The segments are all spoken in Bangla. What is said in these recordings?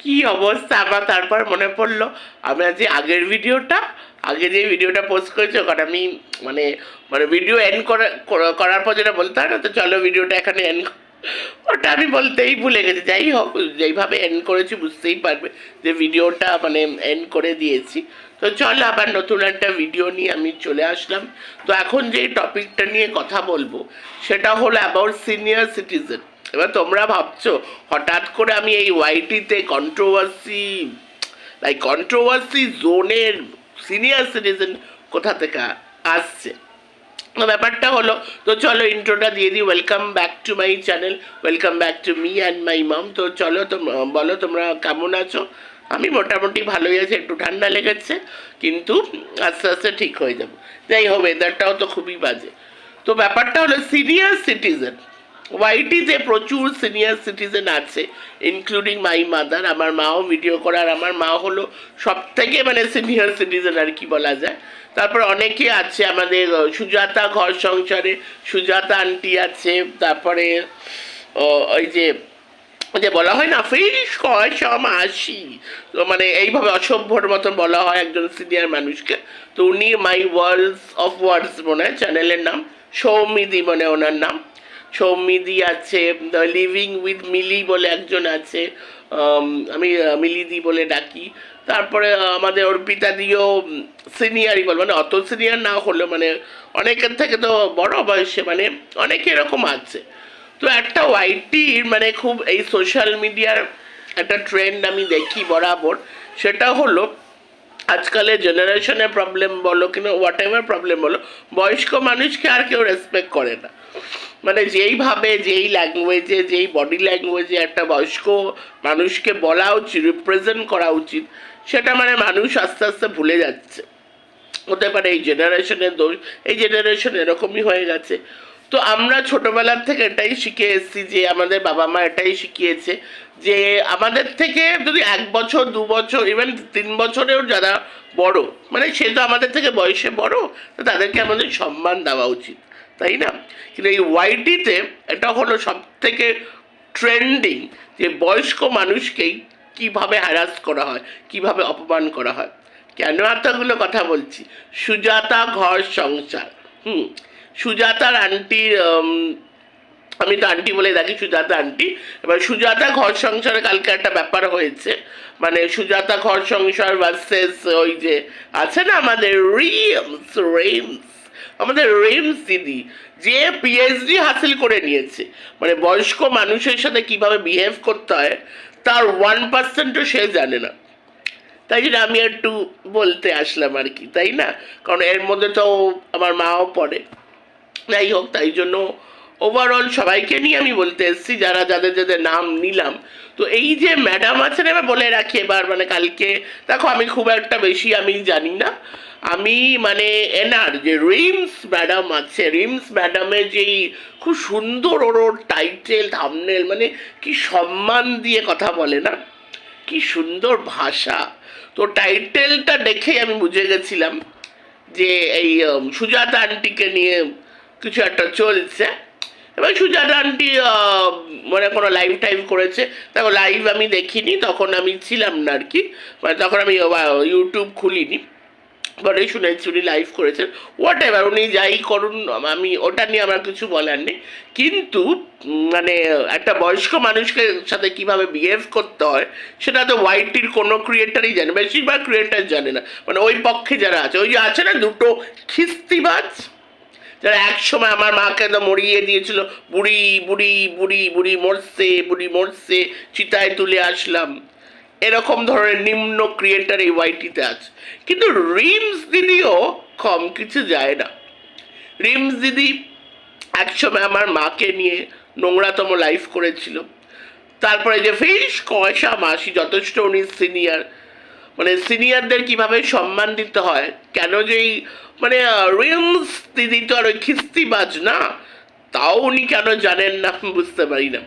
কি অবস্থা? আমার তারপর মনে পড়ল, আমি আজ আগের ভিডিওটা, আগে যে ভিডিওটা পোস্ট করেছি, ওখানে আমি মানে মানে ভিডিও এন্ড করার পর যেটা বলতে হয় না, তো চলো ভিডিওটা এখানে এন্ড ওটা আমি বলতেই ভুলে গেছি। যাই হোক, যেইভাবে এন্ড করেছি বুঝতেই পারবে যে ভিডিওটা মানে এন্ড করে দিয়েছি। তো চলো আবার নতুন একটা ভিডিও নিয়ে আমি চলে আসলাম। তো এখন যে টপিকটা নিয়ে কথা বলব, সেটা হলো অ্যাবাউট সিনিয়র সিটিজেন এবার তোমরা ভাবছ, হঠাৎ করে আমি এই ওয়াইটিতে কন্ট্রোভার্সি লাইক কন্ট্রোভার্সি জোনের সিনিয়র সিটিজেন কোথা থেকে আসছে? তো ব্যাপারটা হলো, তো চলো ইন্ট্রোটা দিয়ে দিই welcome back to my channel welcome back to me and my mum তো চলো তো বলো তোমরা কেমন আছো? আমি মোটামুটি ভালোই আছি, একটু ঠান্ডা লেগেছে, কিন্তু আস্তে আস্তে ঠিক হয়ে যাব। যাই হোক ওয়েদারটাও তো খুবই বাজে। তো ব্যাপারটা হলো সিনিয়র সিটিজেন ওয়াইটিতে প্রচুর সিনিয়র সিটিজেন আছে ইনক্লুডিং মাই মাদার আমার মাও ভিডিও করার, আমার মা হলো সব থেকে মানে সিনিয়র সিটিজেন আর কি বলা যায়। তারপর অনেকে আছে আমাদের সুজাতা ঘর সংসারে, সুজাতা আন্টি আছে, তারপরে ওই যে যে বলা হয় না ফিস কয়সা মাসি। তো মানে এইভাবে অসভ্যর মতন বলা হয় একজন সিনিয়র মানুষকে। তো উনি মাই ওয়ার্ল্ডস অফ ওয়ার্ডস মনে হয় চ্যানেলের নাম, সৌমিদি মনে ওনার নাম। সৌমিদি আছে লিভিং উইথ মিলি বলে একজন আছে, আমি মিলিদি বলে ডাকি। তারপরে আমাদের অর্পিতা দিও সিনিয়রই বল মানে অত সিনিয়র না হলেও মানে অনেকের থেকে তো বড় বয়সে মানে অনেক এরকম আছে। তো একটা ওয়াইটির মানে খুব এই সোশ্যাল মিডিয়ার একটা ট্রেন্ড আমি দেখি বরাবর, সেটা হলো আজকালের জেনারেশনের প্রবলেম বলো কিনা হোয়াট এভার প্রবলেম বলো, বয়স্ক মানুষকে আর কেউ রেসপেক্ট করে না। মানে যেইভাবে যেই ল্যাঙ্গুয়েজে যেই বডি ল্যাঙ্গুয়েজে একটা বয়স্ক মানুষকে বলা উচিত রিপ্রেজেন্ট করা উচিত, সেটা মানে মানুষ আস্তে আস্তে ভুলে যাচ্ছে। হতে পারে এই জেনারেশনের দোষ, এই জেনারেশন এরকমই হয়ে গেছে। তো আমরা ছোটবেলার থেকে এটাই শিখে এসেছি যে, আমাদের বাবা মা এটাই শিখিয়েছে যে, আমাদের থেকে যদি এক বছর, দু বছর ইভেন তিন বছরেও যারা বড় মানে সে তো আমাদের থেকে বয়সে বড়, তো তাদেরকে আমাদের সম্মান দেওয়া উচিত। তাই না? কিন্তু এই ওয়াইটিতে এটা হলো সব থেকে ট্রেন্ডিং যে বয়স্ক মানুষকেই কীভাবে হ্যারাস করা হয় কীভাবে অপমান করা হয়। কেন এতগুলো কথা বলছি? সুজাতা ঘর সংসার হুম? সুজাতার আন্টির উম, আমি তো আন্টি বলে ডাকি সুজাতা আন্টি এবার সুজাতা ঘর সংসারে কালকে একটা ব্যাপার হয়েছে। মানে সুজাতা ঘর সংসার ভার্সেস ওই যে আছে না আমাদের রিমস রিমস আমাদের রেমস দিদি যে পিএইচডি হাসিল করে নিয়েছে। মানে বয়স্ক মানুষের সাথে কীভাবে বিহেভ করতে হয়, তার ওয়ান পার্সেন্টও সে জানে না। তাই জন্য আমি একটু বলতে আসলাম আর কি, তাই না? কারণ এর মধ্যে তো আমার মাও পড়ে। যাই হোক, তাই জন্য ওভারঅল সবাইকে নিয়ে আমি বলতে এসেছি, যারা যাদের যাদের নাম নিলাম। তো এই যে ম্যাডাম আছেন, এবার বলে রাখি এবার মানে কালকে, দেখো আমি খুব একটা বেশি আমি জানি না। আমি মানে এনার যে রিমস ম্যাডাম আছে, রিমস ম্যাডামের যেই খুব সুন্দর ওর ওর টাইটেল থামনেল মানে কি সম্মান দিয়ে কথা বলে না? কি সুন্দর ভাষা। তো টাইটেলটা দেখেই আমি বুঝে গেছিলাম যে এই সুজাতা আন্টিকে নিয়ে কিছু একটা চলছে। এবার সুজাতা আন্টি মানে কোনো লাইভ টাইভ করেছে। তখন লাইভ আমি দেখিনি, তখন আমি ছিলাম না আর কি। মানে তখন আমি ইউটিউব খুলিনি। পরে শুনেছি উনি লাইভ করেছেন হোয়াট এভার উনি যাই করুন, আমি, ওটা নিয়ে আমার কিছু বলার নেই। কিন্তু মানে একটা বয়স্ক মানুষকে সাথে কীভাবে বিহেভ করতে হয়, সেটা তো ওয়াইটির কোনো ক্রিয়েটারই জানে, বেশিরভাগ ক্রিয়েটার জানে না। মানে ওই পক্ষে যারা আছে, ওই যে আছে না দুটো খিস্তিবাজ? যারা একসময় আমার মাকে তো মরিয়ে দিয়েছিল, বুড়ি বুড়ি বুড়ি বুড়ি মরছে বুড়ি মরছে, চিতায় তুলে আসলাম। এরকম ধরনের নিম্ন ক্রিয়েটার এই ওয়াইটিতে আছে। কিন্তু রিমস দিদিও কম কিছু যায় না। রিমস দিদি একসময় আমার মাকে নিয়ে নোংরাতম লাইফ করেছিল। তারপরে যে ফিস কয়সা মাসি, যথেষ্ট উনি সিনিয়র মানে সিনিয়রদের কীভাবে সম্মান দিতে হয়? কেন যে মানে রিমস দিদি তো আর খিস্তিবাজ না? তাও উনি কেন জানেন না? বুঝতে পারি না।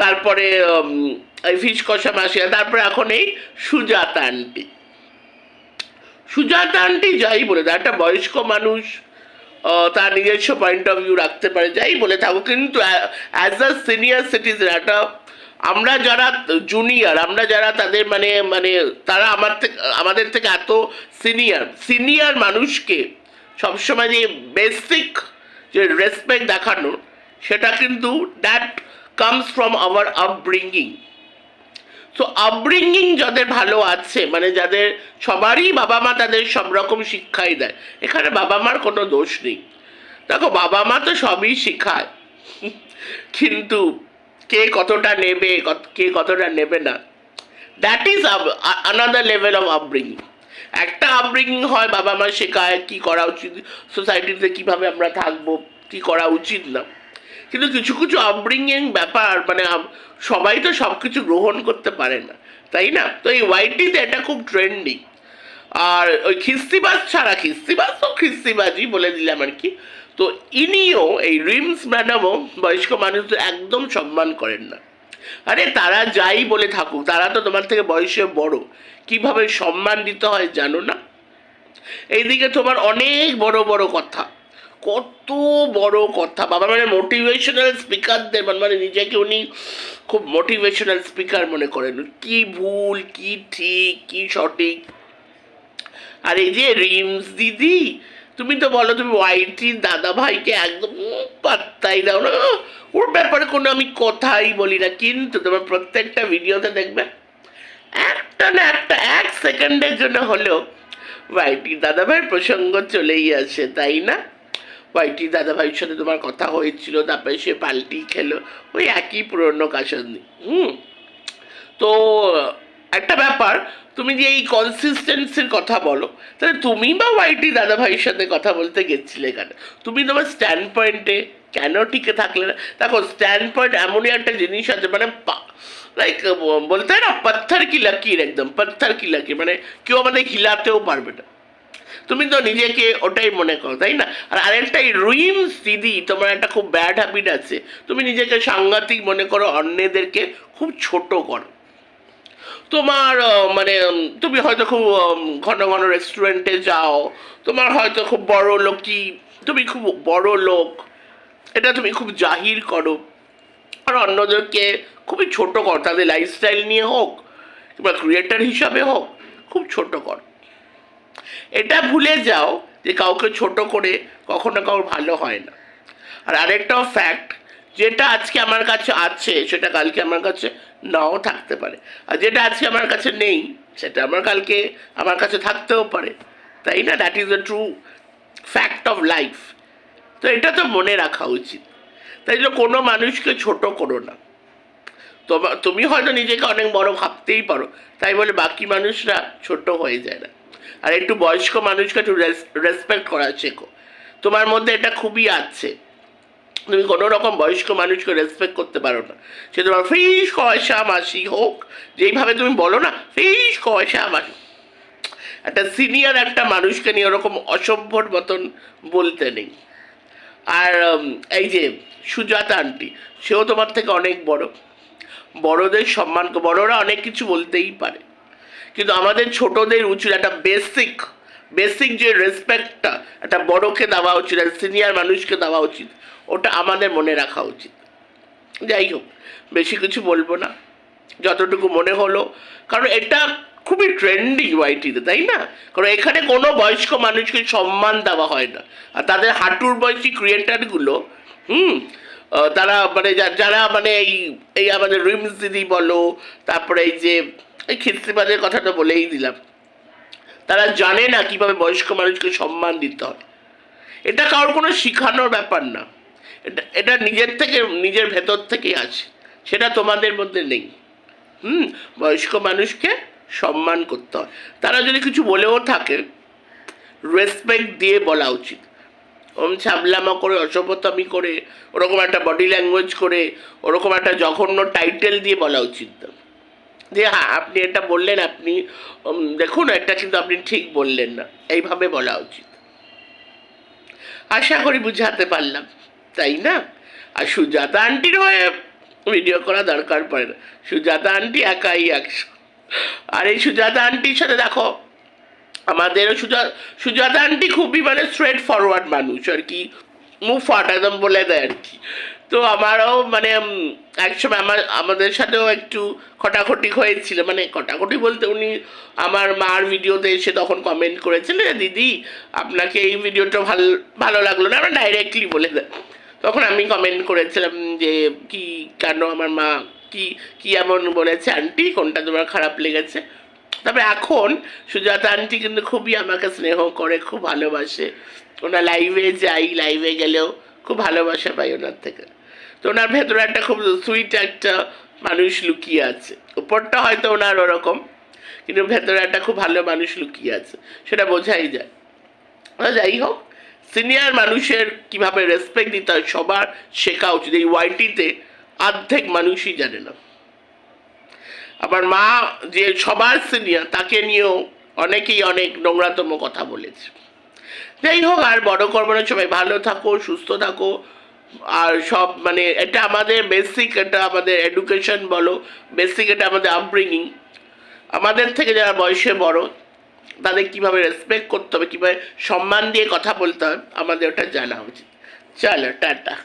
তারপরে এই ফিস কষা মাসিয়া তারপরে এখন এই সুজাতা আন্টি সুজাতা আন্টি যাই বলে দেয়, একটা বয়স্ক মানুষ তার নিজস্ব পয়েন্ট অফ ভিউ রাখতে পারে যাই বলে থাকুক। কিন্তু অ্যাজ আ সিনিয়র সিটিজেন একটা আমরা যারা জুনিয়র আমরা যারা তাদের মানে মানে তারা আমার থেকে আমাদের থেকে এত সিনিয়র সিনিয়র মানুষকে সবসময় যে বেসিক যে রেসপেক্ট দেখানো, সেটা কিন্তু that comes from our upbringing so upbringing যাদের ভালো আছে মানে যাদের সবারই বাবা মা তাদের সব রকম শিক্ষাই দেয়, এখানে বাবা মার কোনো দোষ নেই। দেখো বাবা মা তো সবই শেখায়। কিন্তু কে কতটা নেবে কে কতটা নেবে না। That is another level of upbringing একটা আপব্রিঙ্গিং হয়, বাবা মা শেখায় কী করা উচিত সোসাইটিতে কীভাবে আমরা থাকব, কী করা উচিত না। কিন্তু কিছু কিছু আপব্রিঙ্গিং ব্যাপার মানে সবাই তো সব কিছু গ্রহণ করতে পারে না, তাই না? তো এই ওয়াইটিতে এটা খুব ট্রেন্ডিং আর ওই খিস্তিবাজ ছাড়া, খিস্তিবাজ তো খিস্তিবাজই বলে দিলাম আর কি। তো ইনিও এই রিমস ম্যাডামও বয়স্ক মানুষদের একদম সম্মান করেন না। আরে তারা যাই বলে থাকুক, তারা তো তোমার থেকে বয়সে বড়, কীভাবে সম্মান দিতে হয় জানো না? এইদিকে তোমার অনেক বড় বড় কথা, কত বড় কথা, বাবা মানে মোটিভেশনাল স্পিকারদের মানে নিজেকে উনি খুব মোটিভেশনাল স্পিকার মনে করেন, কি ভুল, কি ঠিক, কি সঠিক। আর এই যে রিমস দিদি তুমি তো বলো, তুমি ওয়াইটির দাদা ভাইকে একদম পাত্তাই দাও না। ওর ব্যাপারে কোনো আমি কথাই বলি না, কিন্তু তোমার প্রত্যেকটা ভিডিওতে দেখবে, একটা না একটা, এক সেকেন্ডের জন্য হলেও ওয়াইটি দাদা ভাইয়ের প্রসঙ্গ চলেই আসে, তাই না? ওয়াইটি দাদা ভাইয়ের সাথে তোমার কথা হয়েছিল, তারপরে সে পাল্টি খেলো, ওই একই পুরনো কাশন্দি হুম? তো একটা ব্যাপার, তুমি যে এই কনসিস্টেন্সির কথা বলো, তাহলে তুমি বা ওয়াইটি দাদা ভাইয়ের সাথে কথা বলতে গেছিলে কেন? তুমি তোমার স্ট্যান্ড পয়েন্টে কেন টিকে থাকলে না? দেখো স্ট্যান্ড পয়েন্ট এমনই একটা জিনিস আছে মানে লাইক বলতে না পাত্থার কি লাকির একদম পাত্থার কি লাকির মানে কেউ আমাদের হিলাতেও পারবে না। তুমি তো নিজেকে ওটাই মনে করো, তাই না? আর আরেকটা, এই রুইমস দিদি তোমার একটা খুব ব্যাড হ্যাবিট আছে। তুমি নিজেকে সাংঘাতিক মনে করো, অন্যদেরকে খুব ছোট করো। তোমার মানে তুমি হয়তো খুব ঘন ঘন রেস্টুরেন্টে যাও, তোমার হয়তো খুব বড় লোকই তুমি খুব বড় লোক, এটা তুমি খুব জাহির করো। আর অন্যদেরকে খুবই ছোট কর, তাদের লাইফস্টাইল নিয়ে হোক, কিংবা ক্রিয়েটার হিসাবে হোক, খুব ছোট কর। এটা ভুলে যাও যে কাউকে ছোট করে কখনো কারোর ভালো হয় না। আর আরেকটাও ফ্যাক্ট যেটা আজকে আমার কাছে আছে, সেটা কালকে আমার কাছে নাও থাকতে পারে। আর যেটা আজকে আমার কাছে নেই, সেটা আমার কালকে আমার কাছে থাকতেও পারে। তাই না? That is the true fact of life তো এটা তো মনে রাখা উচিত। তাই জন্য কোনো মানুষকে ছোট করো না। তোমার তুমি হয়তো নিজেকে অনেক বড় ভাবতেই পারো, তাই বলে বাকি মানুষরা ছোট হয়ে যায় না। আর একটু বয়স্ক মানুষকে একটু রেসপেক্ট করা শেখো। তোমার মধ্যে এটা খুবই আছে। তুমি কোনো রকম বয়স্ক মানুষকে রেসপেক্ট করতে পারো না। সে তোমার ফিস পয়সা মাসি হোক, যেইভাবে তুমি বলো না, ফিস পয়সা মাসি। একটা সিনিয়র একটা মানুষকে নিয়ে ওরকম অসভ্যর মতন বলতে নেই। আর এই যে সুজাতা আন্টি সেও তোমার থেকে অনেক বড়। বড়দের সম্মান বড়রা অনেক কিছু বলতেই পারে। কিন্তু আমাদের ছোটদের উচিত একটা বেসিক বেসিক যে রেসপেক্টটা একটা বড়কে দেওয়া উচিত আর সিনিয়র মানুষকে দেওয়া উচিত। ওটা আমাদের মনে রাখা উচিত। যাই হোক, বেশি কিছু বলব না। যতটুকু মনে হলো, কারণ এটা খুবই ট্রেন্ডিং ওয়াইটিতে তাই না? কারণ এখানে কোনো বয়স্ক মানুষকে সম্মান দেওয়া হয় না। আর তাদের হাঁটুর বয়সী ক্রিয়েটারগুলো হুম তারা মানে যারা মানে এই এই আমাদের রিমস দিদি বলো, তারপরে এই যে, এই খিস্তিবাদের কথাটা বলেই দিলাম। তারা জানে না কীভাবে বয়স্ক মানুষকে সম্মান দিতে হয়। এটা কারোর কোনো শিখানোর ব্যাপার না। এটা এটা নিজের থেকে, নিজের ভেতর থেকেই আছে সেটা তোমাদের মধ্যে নেই। হুম, বয়স্ক মানুষকে সম্মান করতে হয়। তারা যদি কিছু বলেও থাকে রেসপেক্ট দিয়ে বলা উচিত। ওম ছাবলামা করে, অসভ্যতামি করে, ওরকম একটা বডি ল্যাঙ্গুয়েজ করে, ওরকম একটা জঘন্য টাইটেল দিয়ে বলা উচিত। যে হ্যাঁ আপনি এটা বললেন, আপনি দেখুন, এটা কিন্তু আপনি ঠিক বললেন না। এইভাবে বলা উচিত। আশা করি বুঝাতে পারলাম। তাই না। আর সুজাতা আন্টির হয়ে ভিডিও করা দরকার পড়ে না। সুজাতা আন্টি একাই একশো। আর এই সুজাতা আন্টির সাথে দেখো, আমাদেরও সুজা, সুজাতা আন্টি খুবই মানে স্ট্রেট ফরওয়ার্ড মানুষ, আর কি। মুখ একদম বলে দেয় আর কি। তো আমারও মানে একসময় আমার, আমাদের সাথেও একটু খটাখটি হয়েছিল। মানে খটাখটি বলতে উনি আমার মার ভিডিওতে এসে তখন কমেন্ট করেছিলেন দিদি, আপনাকে এই ভিডিওটা ভালো ভালো লাগল না? আমরা ডাইরেক্টলি বলে দেয়। তখন আমি কমেন্ট করেছিলাম যে, কি, কেন আমার মা, কি কি এমন বলেছে আন্টি কোনটা তোমার খারাপ লেগেছে? তবে এখন সুজাতা আন্টি কিন্তু খুবই আমাকে স্নেহ করে, খুব ভালোবাসে। ওনার লাইভে যাই লাইভে গেলেও খুব ভালোবাসা পাই ওনার থেকে। তো ওনার ভেতরে একটা খুব সুইট একটা মানুষ লুকিয়ে আছে। উপরটা হয়তো ওনার ওরকম, কিন্তু ভেতরে একটা খুব ভালো মানুষ লুকিয়ে আছে। সেটা বোঝাই যায়। যাই হোক সিনিয়র মানুষের কীভাবে রেসপেক্ট দিতে হয় সবার শেখা উচিত এই ওয়াইটিতে অর্ধেক মানুষই জানে না। আমার মা যে সবার সিনিয়র তাকে নিয়েও অনেকেই অনেক নোংরাতম কথা বলেছে। যাই হোক, আর বড় করব না, সবাই ভালো থাকো, সুস্থ থাকো। আর সব মানে এটা আমাদের বেসিক এটা আমাদের এডুকেশন বলো বেসিক এটা আমাদের আপব্রিঙ্গিং আমাদের থেকে যারা বয়সে বড় তাদের কীভাবে রেসপেক্ট করতে হবে, কীভাবে সম্মান দিয়ে কথা বলতে হবে আমাদের ওটা জানা উচিত। চলো, টাটা।